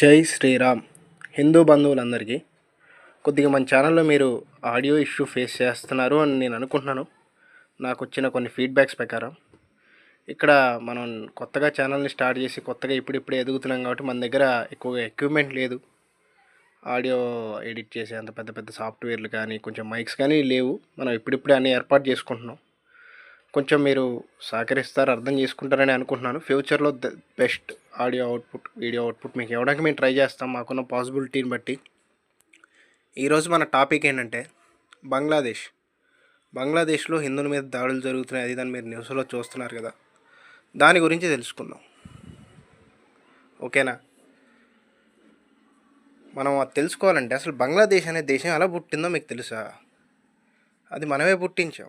జై శ్రీరామ్. హిందూ బంధువులందరికీ కొద్దిగా మన ఛానల్లో మీరు ఆడియో ఇష్యూ ఫేస్ చేస్తున్నారు అని నేను అనుకుంటున్నాను. నాకు వచ్చిన కొన్ని ఫీడ్బ్యాక్స్ ప్రకారం ఇక్కడ మనం కొత్తగా ఛానల్ని స్టార్ట్ చేసి కొత్తగా ఇప్పుడిప్పుడే ఎదుగుతున్నాం కాబట్టి మన దగ్గర ఎక్కువగా ఎక్విప్మెంట్ లేదు. ఆడియో ఎడిట్ చేసే అంత పెద్ద పెద్ద సాఫ్ట్వేర్లు కానీ కొంచెం మైక్స్ కానీ లేవు. మనం ఇప్పుడిప్పుడే అన్నీ ఏర్పాటు చేసుకుంటున్నాం. కొంచెం మీరు సహకరిస్తారు అర్థం చేసుకుంటారని అనుకుంటున్నాను. ఫ్యూచర్లో the best audio output video output మీకు ఇవ్వడానికి మేము ట్రై చేస్తాం. మాకున్న పాసిబిలిటీని బట్టి. ఈరోజు మన టాపిక్ ఏంటంటే బంగ్లాదేశ్. బంగ్లాదేశ్లో హిందువుల మీద దాడులు జరుగుతున్నాయి. అది దాన్ని మీరు న్యూస్లో చూస్తున్నారు కదా. దాని గురించి తెలుసుకుందాం. ఓకేనా? మనం అది తెలుసుకోవాలంటే అసలు బంగ్లాదేశ్ అనే దేశం ఎలా పుట్టిందో మీకు తెలుసా? అది మనమే పుట్టించాం.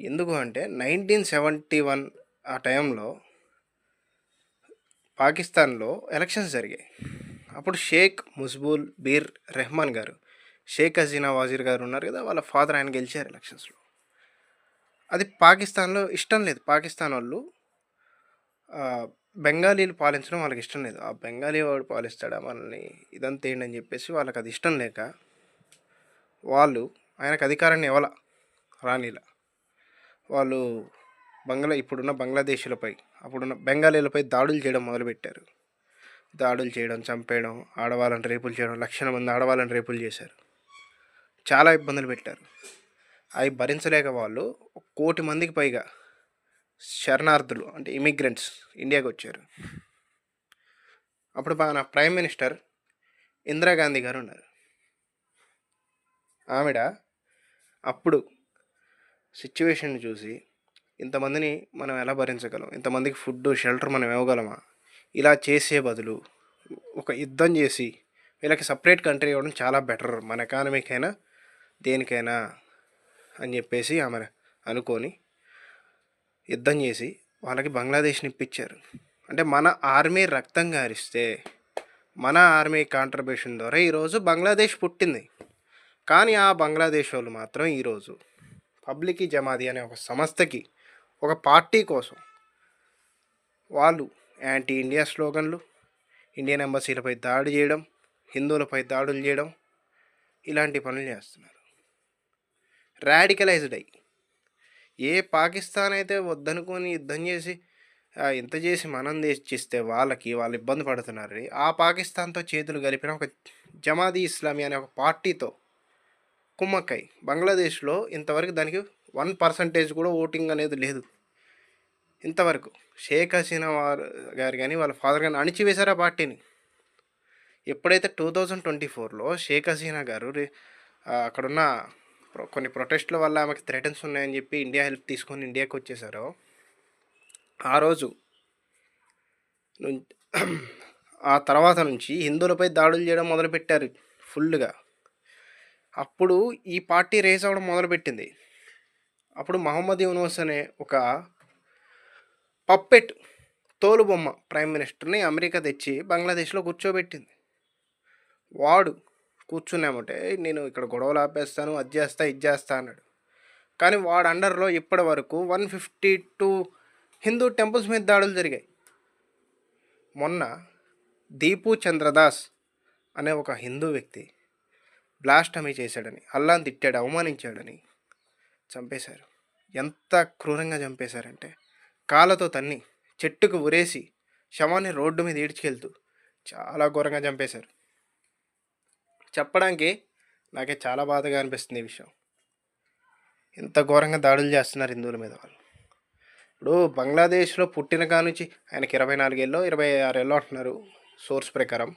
ఎందుకు అంటే నైన్టీన్ సెవెంటీ వన్ ఆ టైంలో పాకిస్తాన్లో ఎలక్షన్స్ జరిగాయి. అప్పుడు షేక్ ముజ్బుల్ బీర్ రెహమాన్ గారు షేక్ హసీనా వాజీర్ గారు ఉన్నారు కదా వాళ్ళ ఫాదర్ ఆయన గెలిచారు ఎలక్షన్స్లో. అది పాకిస్తాన్లో ఇష్టం లేదు. పాకిస్తాన్ వాళ్ళు బెంగాలీలు పాలించడం వాళ్ళకి ఇష్టం లేదు. ఆ బెంగాలీ వాడు పాలిస్తాడా మనల్ని ఇదంతా ఏంటని చెప్పేసి వాళ్ళకి అది ఇష్టం లేక వాళ్ళు ఆయనకు అధికారాన్ని ఇవ్వాల రాణిలా వాళ్ళు బంగ్లా ఇప్పుడున్న బంగ్లాదేశీలపై అప్పుడున్న బెంగాలీలపై దాడులు చేయడం మొదలుపెట్టారు. దాడులు చేయడం చంపేయడం ఆడవాళ్ళని రేపులు చేయడం లక్షల మంది ఆడవాళ్ళని రేపులు చేశారు. చాలా ఇబ్బందులు పెట్టారు. అవి భరించలేక వాళ్ళు కోటి మందికి పైగా శరణార్థులు అంటే ఇమిగ్రెంట్స్ ఇండియాకి వచ్చారు. అప్పుడు మన ప్రైమ్ మినిస్టర్ ఇందిరాగాంధీ గారు ఉన్నారు. ఆవిడ అప్పుడు సిచ్యువేషన్ చూసి ఇంతమందిని మనం ఎలా భరించగలం? ఇంతమందికి ఫుడ్ షెల్టర్ మనం ఇవ్వగలమా? ఇలా చేసే బదులు ఒక యుద్ధం చేసి వీళ్ళకి సపరేట్ కంట్రీ ఇవ్వడం చాలా బెటర్ మన ఎకానమీకైనా దేనికైనా అని చెప్పేసి ఆమె అనుకొని యుద్ధం చేసి వాళ్ళకి బంగ్లాదేశ్ని ఇప్పించారు. అంటే మన ఆర్మీ రక్తం గారిస్తే మన ఆర్మీ కాంట్రిబ్యూషన్ ద్వారా ఈరోజు బంగ్లాదేశ్ పుట్టింది. కానీ ఆ బంగ్లాదేశ్ వాళ్ళు మాత్రం ఈరోజు పబ్లిక్ జమాది అనే ఒక సంస్థకి ఒక పార్టీ కోసం. వాళ్ళు యాంటీ ఇండియా స్లోగన్లు ఇండియన్ ఎంబసీలపై దాడి చేయడం హిందువులపై దాడులు చేయడం ఇలాంటి పనులు చేస్తున్నారు. రాడికలైజ్డ్ అయ్యి. ఏ పాకిస్తాన్ అయితే వద్దనుకొని యుద్ధం చేసి ఇంత చేసి మనం చేస్తే వాళ్ళకి వాళ్ళు ఇబ్బంది పడుతున్నారు ఆ పాకిస్తాన్తో చేతులు కలిపిన ఒక జమాదీ ఇస్లామీ అనే ఒక పార్టీతో కుమ్మక్కై. బంగ్లాదేశ్లో ఇంతవరకు దానికి వన్ పర్సంటేజ్ కూడా ఓటింగ్ అనేది లేదు. ఇంతవరకు షేక్ హసీనా వారు గారు కానీ వాళ్ళ ఫాదర్ కానీ అణిచివేశారు ఆ పార్టీని? ఎప్పుడైతే టూ థౌజండ్ ట్వంటీ ఫోర్లో షేక్ హసీనా గారు అక్కడున్న ప్రొ- కొన్ని ప్రొటెస్ట్ల వల్ల ఆమెకు థ్రెటన్స్ ఉన్నాయని చెప్పి ఇండియా హెల్ప్ తీసుకొని ఇండియాకి వచ్చేసారో ఆ రోజు ఆ తర్వాత నుంచి హిందువులపై దాడులు చేయడం మొదలుపెట్టారు ఫుల్గా అప్పుడు ఈ పార్టీ రేస్ అవ్వడం మొదలుపెట్టింది. అప్పుడు మహమ్మద్ యూనూస్ అనే ఒక పప్పెట్ తోలుబొమ్మ ప్రైమ్ మినిస్టర్ని అమెరికా తెచ్చి బంగ్లాదేశ్లో కూర్చోబెట్టింది. వాడు కూర్చున్నామంటే నేను ఇక్కడ గొడవలు ఆపేస్తాను అది చేస్తా ఇది చేస్తా అన్నాడు. కానీ వాడు అండర్లో ఇప్పటి వరకు one fifty two Hindu temples మీద దాడులు జరిగాయి. మొన్న దీపు చంద్రదాస్ అనే ఒక హిందూ వ్యక్తి బ్లాస్టమీ చేశాడని అల్లాని తిట్టాడు అవమానించాడని చంపేశారు. ఎంత క్రూరంగా చంపేశారంటే కాళ్ళతో తన్ని చెట్టుకు ఉరేసి శవాన్ని రోడ్డు మీద ఈడ్చుకెళ్తూ చాలా ఘోరంగా చంపేశారు. చెప్పడానికి నాకే చాలా బాధగా అనిపిస్తుంది ఈ విషయం. ఇంత ఘోరంగా దాడులు చేస్తున్నారు హిందువుల మీద వాళ్ళు. ఇప్పుడు బంగ్లాదేశ్లో పుట్టిన కానుంచి ఆయనకి ఇరవై నాలుగేళ్ళు ఇరవై ఆరేళ్ళు అంటున్నారు సోర్స్ ప్రకారం.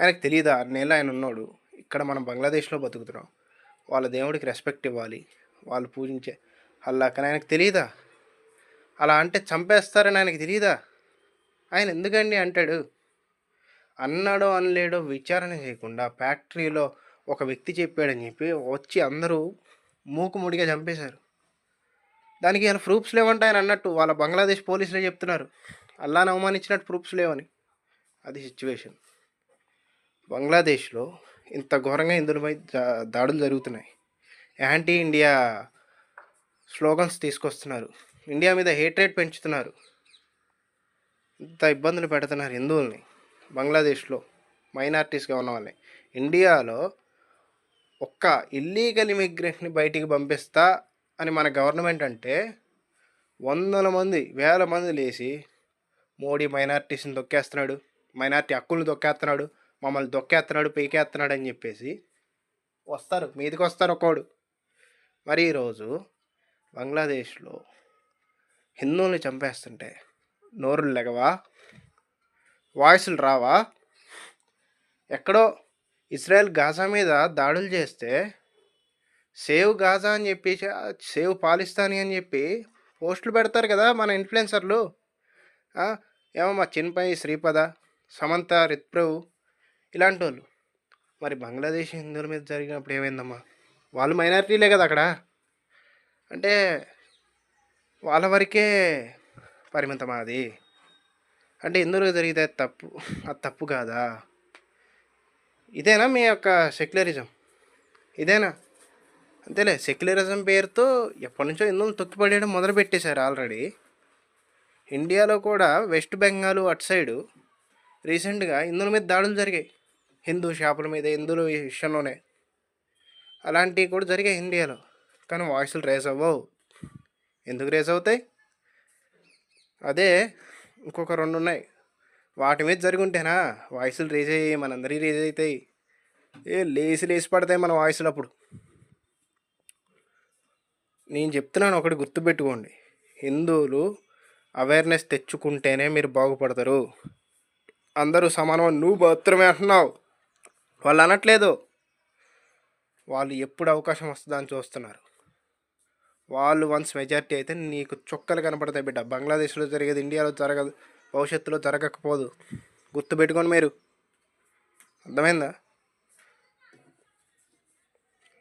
ఆయనకు తెలియదా అన్నేళ్ళు ఆయన ఉన్నాడు. ఇక్కడ మనం బంగ్లాదేశ్లో బతుకుతున్నాం. వాళ్ళ దేవుడికి రెస్పెక్ట్ ఇవ్వాలి. వాళ్ళు పూజించే అల్లాకని ఆయనకు తెలియదా అలా అంటే చంపేస్తారని ఆయనకి తెలియదా ఆయన ఎందుకండి అంటాడు? అన్నాడో అనలేడో విచారణ చేయకుండా ఫ్యాక్టరీలో ఒక వ్యక్తి చెప్పాడని చెప్పి వచ్చి అందరూ మూకుముడిగా చంపేశారు. దానికి ఇలా ప్రూఫ్స్ లేవంటే ఆయన అన్నట్టు వాళ్ళ బంగ్లాదేశ్ పోలీసులే చెప్తున్నారు. అల్లాని అవమానించినట్టు ప్రూఫ్స్ లేవని. అది సిచ్యువేషన్. బంగ్లాదేశ్లో ఇంత ఘోరంగా హిందువులపై దాడులు జరుగుతున్నాయి. యాంటీ ఇండియా స్లోగన్స్ తీసుకొస్తున్నారు. ఇండియా మీద హేట్రేట్ పెంచుతున్నారు. ఇంత ఇబ్బందులు పెడుతున్నారు హిందువుల్ని. బంగ్లాదేశ్లో మైనార్టీస్గా ఉన్న వాళ్ళని. ఇండియాలో ఒక్క ఇల్లీగల్ ఇమిగ్రెంట్ని బయటికి పంపిస్తా అని మన గవర్నమెంట్ అంటే వందల మంది వేల మంది లేచి మోడీ మైనార్టీస్ని దొక్కేస్తున్నాడు మైనార్టీ హక్కుల్ని దొక్కేస్తున్నాడు మమ్మల్ని దొక్కేస్తున్నాడు పీకేస్తున్నాడు అని చెప్పేసి వస్తారు. మీదికి వస్తారు ఒకడు మరి ఈరోజు బంగ్లాదేశ్లో హిందువుల్ని చంపేస్తుంటే నోరులు లెగవా వాయిస్లు రావా? ఎక్కడో ఇస్రాయెల్ గాజా మీద దాడులు చేస్తే సేవ్ గాజా అని చెప్పి సేవ్ పాలిస్తాని అని చెప్పి పోస్టులు పెడతారు కదా మన ఇన్ఫ్లుయెన్సర్లు. ఏమో మా చిన్పై శ్రీపద సమంత రిత్ప్రభు ఇలాంటి వాళ్ళు మరి బంగ్లాదేశ్ హిందువుల మీద జరిగినప్పుడు ఏమైందమ్మా? వాళ్ళు మైనారిటీలే కదా అక్కడ. అంటే వాళ్ళ వరకే పరిమితం అది అంటే ఇందులో జరిగితే అది తప్పు అది తప్పు కాదా? ఇదేనా మీ యొక్క సెక్యులరిజం? ఇదేనా? అంతేలే సెక్యులరిజం పేరుతో ఎప్పటి నుంచో హిందువులు తొక్కిపడేయడం మొదలు పెట్టేశారు ఆల్రెడీ. ఇండియాలో కూడా వెస్ట్ బెంగాల్ అటు సైడు రీసెంట్గా హిందువుల మీద దాడులు జరిగాయి. హిందూ షాపుల మీద హిందువుల విషయంలోనే. అలాంటివి కూడా జరిగాయి ఇండియాలో. కానీ వాయిస్లు రేస్ అవ్వవు. ఎందుకు రేస్ అవుతాయి? అదే ఇంకొక రెండు ఉన్నాయి. వాటి మీద జరుగుంటేనా? వాయిస్లు రేజ్ అయ్యి మనందరి రేజ్ అవుతాయి. ఏ లేసి లేసి పడతాయి మన వాయిస్లు అప్పుడు. నేను చెప్తున్నాను ఒకటి గుర్తుపెట్టుకోండి. హిందువులు అవేర్నెస్ తెచ్చుకుంటేనే మీరు బాగుపడతారు. అందరూ సమానం నువ్వు మాత్రమే అంటున్నావు. వాళ్ళు అనట్లేదు. వాళ్ళు ఎప్పుడు అవకాశం వస్తుందని చూస్తున్నారు. వాళ్ళు వన్స్ మెజార్టీ అయితే నీకు చుక్కలు కనపడతాయి బిడ్డ. బంగ్లాదేశ్లో జరిగేది ఇండియాలో జరగదు భవిష్యత్తులో జరగకపోదు. గుర్తుపెట్టుకోండి మీరు. అర్థమైందా?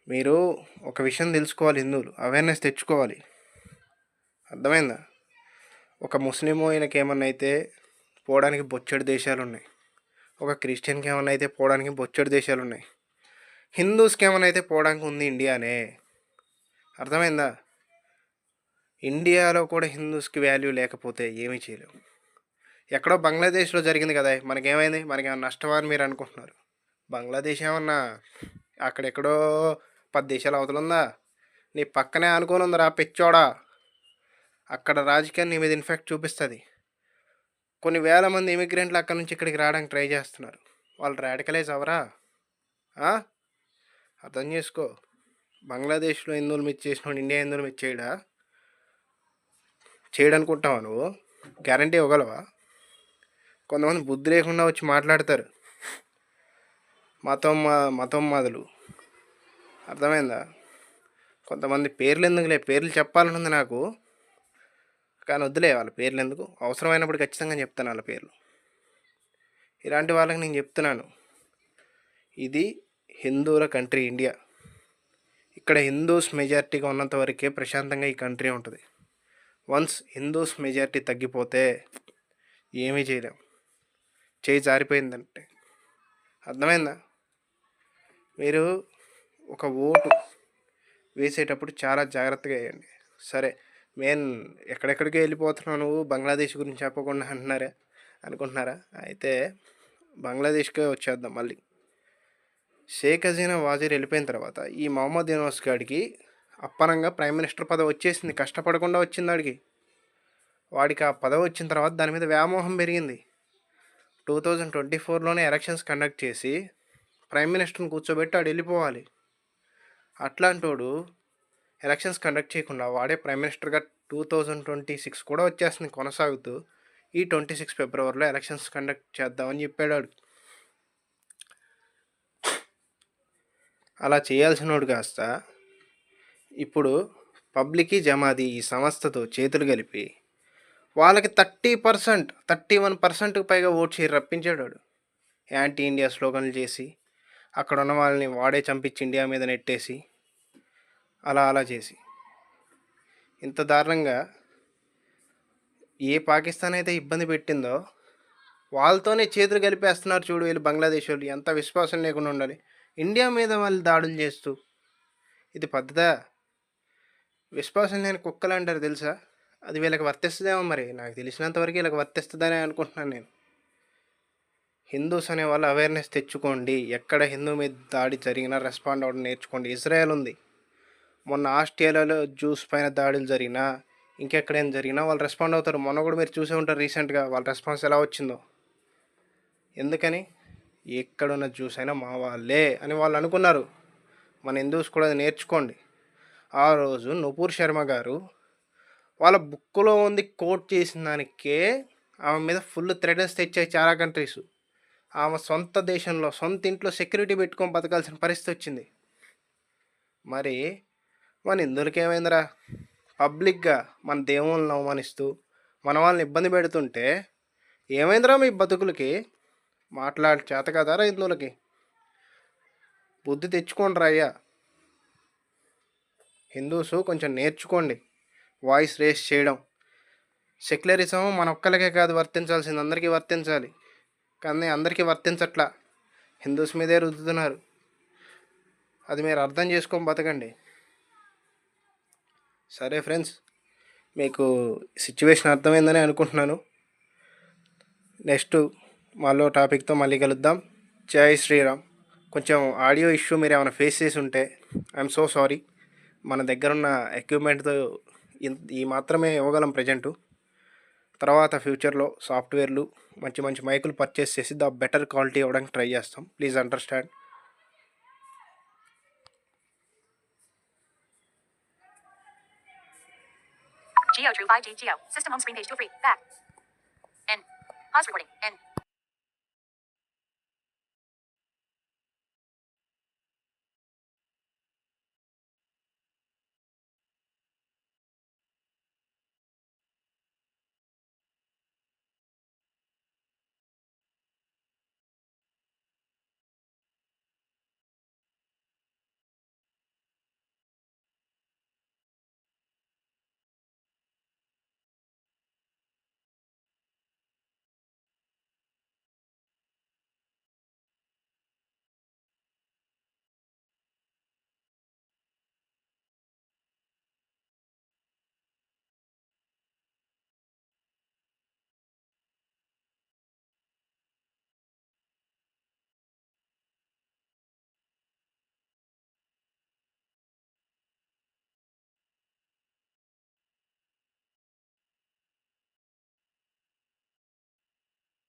మీరు ఒక విషయం తెలుసుకోవాలి హిందువులు. అవేర్నెస్ తెచ్చుకోవాలి. అర్థమైందా? ఒక ముస్లిం ఈయనకి ఏమన్నా అయితే పోవడానికి బొచ్చడి దేశాలు ఉన్నాయి. ఒక క్రిస్టియన్కి ఏమన్నా అయితే పోవడానికి బొచ్చడి దేశాలు ఉన్నాయి. హిందూస్కి ఏమన్నా అయితే పోవడానికి ఉంది ఇండియానే. అర్థమైందా? ఇండియాలో కూడా హిందూస్కి వాల్యూ లేకపోతే ఏమీ చేయలేము ఎక్కడో బంగ్లాదేశ్లో జరిగింది కదా మనకేమైంది? మనకేమైనా నష్టమా అని మీరు అనుకుంటున్నారు. బంగ్లాదేశ్ ఏమన్నా అక్కడెక్కడో పది దేశాలు అవతలుందా? నీ పక్కనే అనుకోని ఉందిరా పెచ్చోడా. అక్కడ రాజకీయాన్ని నీ మీద ఇన్ఫెక్ట్ చూపిస్తుంది. కొన్ని వేల మంది ఇమిగ్రెంట్లు అక్కడ నుంచి ఇక్కడికి రావడానికి ట్రై చేస్తున్నారు. వాళ్ళు రాడికలైజ్ అవరా అర్థం చేసుకో. బంగ్లాదేశ్లో హిందువులు మీద చేసిన ఇండియా హిందువులు మీద చేయడా? చేయడనుకుంటావా నువ్వు? గ్యారంటీ ఇవ్వగలవా? కొంతమంది బుద్ధి లేకుండా వచ్చి మాట్లాడతారు. మతం మా- మతం మాదులు. అర్థమైందా? కొంతమంది పేర్లు ఎందుకులే? పేర్లు చెప్పాలనుంది నాకు. కానీ వద్దులే వాళ్ళ పేర్లు ఎందుకు? అవసరమైనప్పుడు ఖచ్చితంగా చెప్తాను వాళ్ళ పేర్లు. ఇలాంటి వాళ్ళకి నేను చెప్తున్నాను. ఇది హిందువుల కంట్రీ ఇండియా. ఇక్కడ హిందూస్ మెజారిటీగా ఉన్నంత వరకే ప్రశాంతంగా ఈ కంట్రీ ఉంటుంది. వన్స్ హిందూస్ మెజారిటీ తగ్గిపోతే ఏమీ చేయలేం. చేయి జారిపోయిందంటే. అర్థమైందా? మీరు ఒక ఓటు వేసేటప్పుడు చాలా జాగ్రత్తగా వేయండి. సరే నేను ఎక్కడెక్కడికి వెళ్ళిపోతున్నావు నువ్వు? బంగ్లాదేశ్ గురించి చెప్పకుండా అంటున్నారా? అనుకుంటున్నారా? అయితే బంగ్లాదేశ్కే వచ్చేద్దాం మళ్ళీ. షేక్ హసీనా వాజీర్ వెళ్ళిపోయిన తర్వాత ఈ మహమ్మద్ యూనివర్స్ గాడికి అప్పనంగా ప్రైమ్ మినిస్టర్ పదవి వచ్చేసింది. కష్టపడకుండా వచ్చింది వాడికి వాడికి ఆ పదవి వచ్చిన తర్వాత దాని మీద వ్యామోహం పెరిగింది. టూ థౌజండ్ ట్వంటీ ఫోర్లోనే ఎలక్షన్స్ కండక్ట్ చేసి ప్రైమ్ మినిస్టర్ని కూర్చోబెట్టి వాడు వెళ్ళిపోవాలి. అట్లాంటోడు ఎలక్షన్స్ కండక్ట్ చేయకుండా వాడే ప్రైమ్ మినిస్టర్గా టూ థౌజండ్ ట్వంటీ సిక్స్ కూడా వచ్చేస్తుంది కొనసాగుతూ. ఈ ట్వంటీ సిక్స్ ఫిబ్రవరిలో ఎలక్షన్స్ కండక్ట్ చేద్దామని చెప్పాడు వాడు అలా చేయాల్సినోడు కాస్త ఇప్పుడు పబ్లిక్ జమాది ఈ సంస్థతో చేతులు కలిపి వాళ్ళకి థర్టీ పర్సెంట్ థర్టీ వన్ పర్సెంట్కి పైగా ఓట్ చేసి రప్పించాడు యాంటీ ఇండియా స్లోగన్లు చేసి అక్కడ ఉన్న వాళ్ళని వాడే చంపించి ఇండియా మీద నెట్టేసి అలా అలా చేసి. ఇంత దారుణంగా ఏ పాకిస్తాన్ అయితే ఇబ్బంది పెట్టిందో వాళ్ళతోనే చేతులు కలిపేస్తున్నారు చూడు వీళ్ళు బంగ్లాదేశ్ వాళ్ళు. ఎంత విశ్వాసం లేకుండా ఉండాలి. ఇండియా మీద వాళ్ళు దాడులు చేస్తూ ఇది పద్ధతా? విశ్వాసం లేని కుక్కలు అంటారు తెలుసా? అది వీళ్ళకి వర్తిస్తుందేమో మరి. నాకు తెలిసినంతవరకు వీళ్ళకి వర్తిస్తుందని అనుకుంటున్నాను నేను. హిందూస్ అనే వాళ్ళు అవేర్నెస్ తెచ్చుకోండి. ఎక్కడ హిందూ మీద దాడి జరిగినా రెస్పాండ్ అవ్వడం నేర్చుకోండి. ఇజ్రాయెల్ ఉంది. మొన్న ఆస్ట్రేలియాలో జ్యూస్ పైన దాడులు జరిగినా ఇంకెక్కడైనా జరిగినా వాళ్ళు రెస్పాండ్ అవుతారు. మొన్న కూడా మీరు చూసే ఉంటారు రీసెంట్గా వాళ్ళ రెస్పాన్స్ ఎలా వచ్చిందో. ఎందుకని? ఎక్కడున్న జ్యూస్ అయినా మా వాళ్ళే అని వాళ్ళు అనుకున్నారు. మన హిందూస్ కూడా అది నేర్చుకోండి. ఆ రోజు నూపూర్ శర్మ గారు వాళ్ళ బుక్లో ఉంది కోట్ చేసిన దానికే ఆమె మీద ఫుల్ థ్రెటన్స్ తెచ్చాయి చాలా కంట్రీస్. ఆమె సొంత దేశంలో సొంత ఇంట్లో సెక్యూరిటీ పెట్టుకొని బతకాల్సిన పరిస్థితి వచ్చింది. మరి మన హిందువులకి ఏమైందిరా? పబ్లిక్గా మన దేవుళ్ళని అవమానిస్తూ మన వాళ్ళని ఇబ్బంది పెడుతుంటే ఏమైందిరా మీ బతుకులకి? మాట్లాడి చేత కదారా ఇందులోకి? బుద్ధి తెచ్చుకోండి అయ్యా. హిందూస్ కొంచెం నేర్చుకోండి. వాయిస్ రేస్ చేయడం. సెక్యులరిజం మన ఒక్కరికే కాదు వర్తించాల్సింది అందరికీ వర్తించాలి. కానీ అందరికీ వర్తించట్లా. హిందూస్ మీదే రుద్దుతున్నారు. అది మీరు అర్థం చేసుకొని బతకండి. సరే ఫ్రెండ్స్ మీకు సిచ్యువేషన్ అర్థమైందని అనుకుంటున్నాను. నెక్స్ట్ మళ్ళీ టాపిక్తో మళ్ళీ కలుద్దాం. జై శ్రీరామ్. కొంచెం ఆడియో ఇష్యూ మీరు ఏమైనా ఫేస్ చేసి ఉంటే ఐఎమ్ సో సారీ. మన దగ్గర ఉన్న ఎక్విప్మెంట్తో ఈ మాత్రమే ఇవ్వగలం ప్రజెంటు తర్వాత ఫ్యూచర్లో సాఫ్ట్వేర్లు మంచి మంచి మైకులు పర్చేస్ చేసి ద బెటర్ క్వాలిటీ ఇవ్వడానికి ట్రై చేస్తాం please understand Geo True 5G Geo. System home screen page 2 free. Back. N. Pause recording. N.